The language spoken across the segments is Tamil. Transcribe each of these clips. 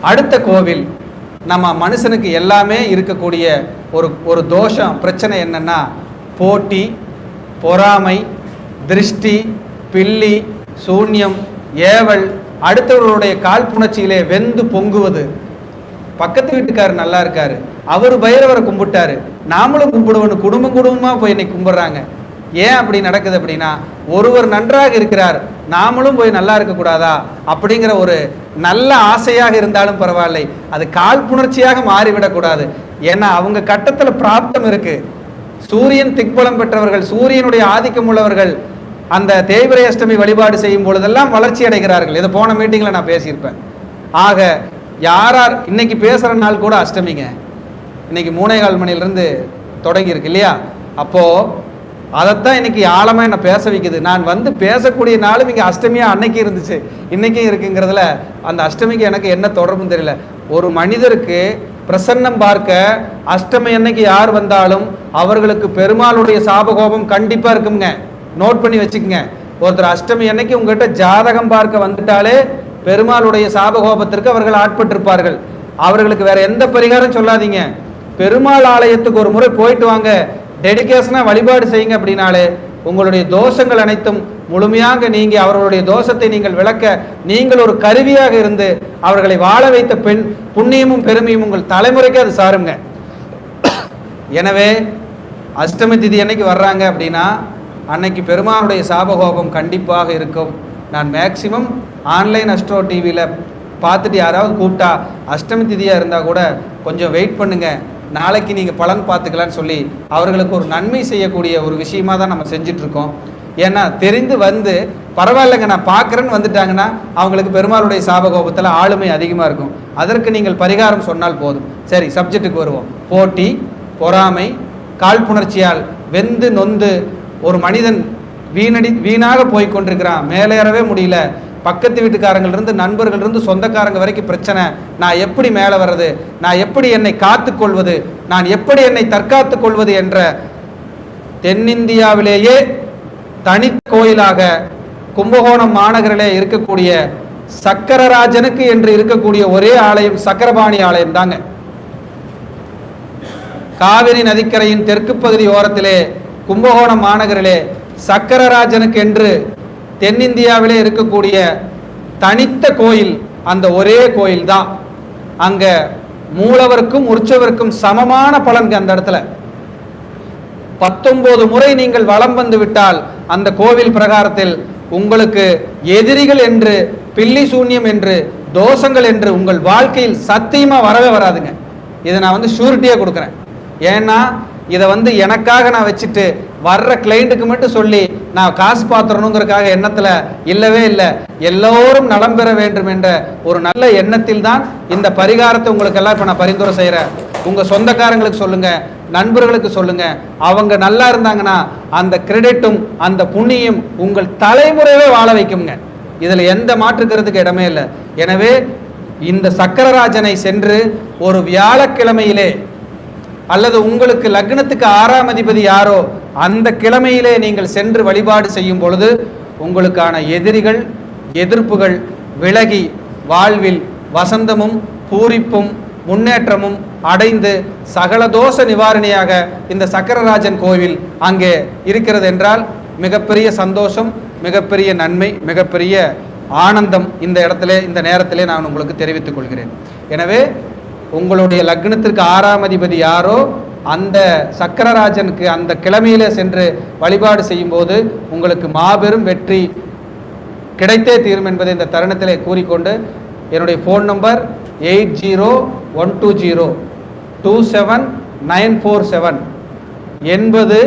அடுத்த கோவில் நம்ம மனுஷனுக்கு எல்லாமே இருக்கக்கூடிய ஒரு ஒரு தோஷம் பிரச்சனை என்னன்னா போட்டி பொறாமை திருஷ்டி பில்லி சூன்யம் ஏவல் அடுத்தவர்களுடைய காழ்ப்புணர்ச்சியிலே வெந்து பொங்குவது. பக்கத்து வீட்டுக்காரர் நல்லா இருக்காரு. அவர் பைரவரை கும்பிட்டாரு. நாமளும் கும்பிடுவோன்னு குடும்பம் குடும்பமாக போய் இன்னைக்கு கும்பிட்றாங்க. ஏன் அப்படி நடக்குது அப்படின்னா ஒருவர் நன்றாக இருக்கிறார் நாமளும் போய் நல்லா இருக்கக்கூடாதா? அப்படிங்கிற ஒரு நல்ல ஆசையாக இருந்தாலும் பரவாயில்லை. அது காழ்ப்புணர்ச்சியாக மாறிவிடக்கூடாது ஏன்னா அவங்க கட்டத்தில் பிராப்தம் இருக்கு. சூரியன் திக்பலம் பெற்றவர்கள் சூரியனுடைய ஆதிக்கம் உள்ளவர்கள் அந்த தேய்பிரை அஷ்டமி வழிபாடு செய்யும் பொழுதெல்லாம் வளர்ச்சி அடைகிறார்கள். இதை போன மீட்டிங்கில் நான் பேசியிருப்பேன். ஆக யாரார் இன்னைக்கு பேசுகிற நாள் கூட அஷ்டமிங்க. இன்னைக்கு மூணே கால் மணிலிருந்து தொடங்கியிருக்கு இல்லையா? அப்போது அதைத்தான் இன்னைக்கு ஆழமா என்ன பேச வைக்குது. நான் வந்து பேசக்கூடிய நாளும் இங்கே அஷ்டமியா அன்னைக்கு இருந்துச்சு. இன்னைக்கும் இருக்குங்கிறதுல அந்த அஷ்டமிக்கு எனக்கு என்ன தொடர்புன்னு தெரியல. ஒரு மனிதருக்கு பிரசன்னம் பார்க்க அஷ்டமி அன்னைக்கு யார் வந்தாலும் அவர்களுக்கு பெருமாளுடைய சாபகோபம் கண்டிப்பா இருக்குங்க நோட் பண்ணி வச்சுக்கோங்க. ஒருத்தர் அஷ்டமி அன்னைக்கு உங்ககிட்ட ஜாதகம் பார்க்க வந்துட்டாலே பெருமாளுடைய சாபகோபத்திற்கு அவர்கள் ஆட்பட்டிருப்பார்கள். அவர்களுக்கு வேற எந்த பரிகாரம் சொல்லாதீங்க. பெருமாள் ஆலயத்துக்கு ஒரு முறை போயிட்டு வாங்க. டெடிக்கேஷனாக வழிபாடு செய்யுங்க அப்படின்னாலே உங்களுடைய தோஷங்கள் அனைத்தும் முழுமையாக நீங்கி அவர்களுடைய தோஷத்தை நீங்கள் விளக்க நீங்கள் ஒரு கருவியாக இருந்து அவர்களை வாழ வைத்த பெண் புண்ணியமும் பெருமையும் உங்கள் தலைமுறைக்கு அது சாருங்க. எனவே அஷ்டமி திதி அன்னைக்கு வர்றாங்க அப்படின்னா அன்னைக்கு பெருமானுடைய சாபகோபம் கண்டிப்பாக இருக்கும். நான் மேக்சிமம் ஆன்லைன் அஸ்ட்ரோ டிவியில் பார்த்துட்டு யாராவது கூப்பிட்டா அஷ்டமி திதியாக இருந்தால் கூட கொஞ்சம் வெயிட் பண்ணுங்கள் நாளைக்கு நீங்கள் பலன் பார்த்துக்கலான்னு சொல்லி அவர்களுக்கு ஒரு நன்மை செய்யக்கூடிய ஒரு விஷயமா தான் நம்ம செஞ்சிட்ருக்கோம். ஏன்னா தெரிந்து வந்து பரவாயில்லைங்க நான் பார்க்குறேன்னு வந்துட்டாங்கன்னா அவங்களுக்கு பெருமாளுடைய சாபகோபத்தில் ஆளுமை அதிகமாக இருக்கும். அதற்கு நீங்கள் பரிகாரம் சொன்னால் போதும். சரி சப்ஜெக்ட்டுக்கு வருவோம். போட்டி பொறாமை காழ்ப்புணர்ச்சியால் வெந்து நொந்து ஒரு மனிதன் வீணடி வீணாக போய் கொண்டிருக்கிறான். மேலேறவே முடியல. பக்கத்து வீட்டுக்காரங்கள்ருந்து நண்பர்கள்ருந்து சொந்தக்காரங்க வரைக்கும் பிரச்சனை. நான் எப்படி மேலே வர்றது? நான் எப்படி என்னை காத்துக்கொள்வது நான் எப்படி என்னை தற்காத்து கொள்வது என்ற தென்னிந்தியாவிலேயே தனி கோயிலாக கும்பகோணம் மாநகரிலே இருக்கக்கூடிய சக்கரராஜனுக்கு என்று இருக்கக்கூடிய ஒரே ஆலயம் சக்கரபாணி ஆலயம் தாங்க. காவிரி நதிக்கரையின் தெற்கு பகுதி ஓரத்திலே கும்பகோணம் மாநகரிலே சக்கரராஜனுக்கு என்று தென்னிந்தியாவிலே இருக்கக்கூடிய தனித்த கோயில் அந்த ஒரே கோயில் தான் அங்க மூலவருக்கும் உற்சவருக்கும் சமமான பலன்க அந்த இடத்துல. பத்தொன்பது முறை நீங்கள் வலம் வந்து விட்டால் அந்த கோவில் பிரகாரத்தில் உங்களுக்கு எதிரிகள் என்று பில்லி சூன்யம் என்று தோஷங்கள் என்று உங்கள் வாழ்க்கையில் சத்தியமா வரவே வராதுங்க. இதை நான் வந்து ஷூரிட்டியாக கொடுக்குறேன். ஏன்னா இதை வந்து எனக்காக நான் வச்சுட்டு வர்ற கிளைண்ட்டுக்கு மட்டும் சொல்லி நான் காசு பாத்திரணுங்கிறதுக்காக எண்ணத்தில் இல்லவே இல்லை. எல்லோரும் நலம் பெற வேண்டும் என்ற ஒரு நல்ல எண்ணத்தில் தான் இந்த பரிகாரத்தை உங்களுக்கு எல்லாம் இப்போ நான் பரிந்துரை செய்கிறேன் உங்கள் சொந்தக்காரங்களுக்கு சொல்லுங்கள் நண்பர்களுக்கு சொல்லுங்கள் அவங்க நல்லா இருந்தாங்கன்னா அந்த கிரெடிட்டும் அந்த புண்ணியும் உங்கள் தலைமுறையவே வாழ வைக்குங்க இதில் எந்த மாற்றுக்கிறதுக்கு இடமே இல்லை. எனவே இந்த சக்கரராஜனை சென்று ஒரு வியாழக்கிழமையிலே அல்லது உங்களுக்கு லக்னத்துக்கு ஆறாம் அதிபதி யாரோ அந்த கிழமையிலே நீங்கள் சென்று வழிபாடு செய்யும் பொழுது உங்களுக்கான எதிரிகள் எதிர்ப்புகள் விலகி வாழ்வில் வசந்தமும் பூரிப்பும் முன்னேற்றமும் அடைந்து சகல தோஷ நிவாரணியாக இந்த சக்கரராஜன் கோவில் அங்கே இருக்கிறது என்றால் மிகப்பெரிய சந்தோஷம் மிகப்பெரிய நன்மை மிகப்பெரிய ஆனந்தம் இந்த இடத்துல இந்த நேரத்திலே நான் உங்களுக்கு தெரிவித்துக் கொள்கிறேன். எனவே உங்களுடைய லக்னத்திற்கு ஆறாம் அதிபதி யாரோ அந்த சக்கரராஜனுக்கு அந்த கிழமையில சென்று வழிபாடு செய்யும்போது உங்களுக்கு மாபெரும் வெற்றி கிடைத்தே தீரும் என்பதை இந்த தருணத்தில் கூறிக்கொண்டு என்னுடைய phone number eight zero one two zero two seven nine four seven எண்பது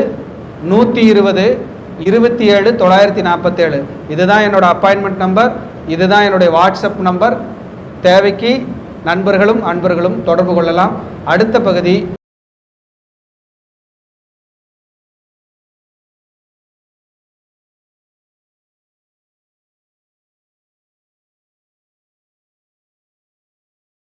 நூற்றி இருபது இருபத்தி ஏழு தொள்ளாயிரத்தி நாற்பத்தேழு. இதுதான் என்னோடய அப்பாயின்மெண்ட் நம்பர் இதுதான் என்னுடைய வாட்ஸ்அப் நம்பர் தேவைக்கு நண்பர்களும் அன்பர்களும் தொடர்பு கொள்ளலாம். அடுத்த பகுதி